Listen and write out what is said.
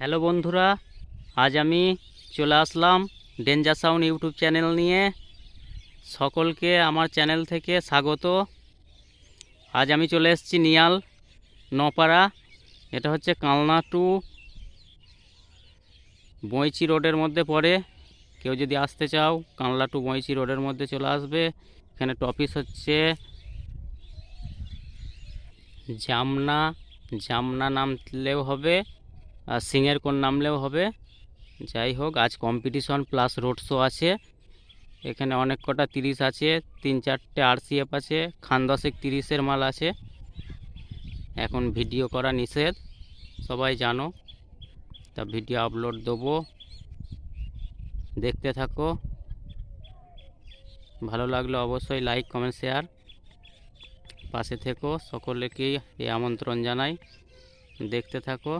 Hello বন্ধুরা, আজ আমি চলে আসলাম ডেঞ্জার সাউন্ড ইউটিউব চ্যানেল নিয়ে। সকলকে আমার চ্যানেল থেকে স্বাগত। আজ আমি চলে এসেছি নিয়াল নপাড়া, এটা হচ্ছে কালনা টু। বইচি রোডের মধ্যে পড়ে। কেউ যদি আসতে চাও কানলা টু বইচি রোডের মধ্যে চলে আসবে। এখানে টপিস হচ্ছে জামনা জামনা নামলেও হবে। সিংয়ের কোন নামলেও হবে। যাই হোক, আজ কম্পিটিশন প্লাস রোড শো আছে। এখানে অনেক কটা তিরিশ আছে, তিন চারটে আরসিএফ আছে, খান দশেক তিরিশের মাল আছে। এখন ভিডিও করা নিষেধ, সবাই জানো। তা ভিডিও আপলোড দেবো। দেখতে থাকো। ভালো লাগলে অবশ্যই লাইক কমেন্ট শেয়ার পাশে থেকো, সকলকেই এই আমন্ত্রণ জানাই। দেখতে থাকো।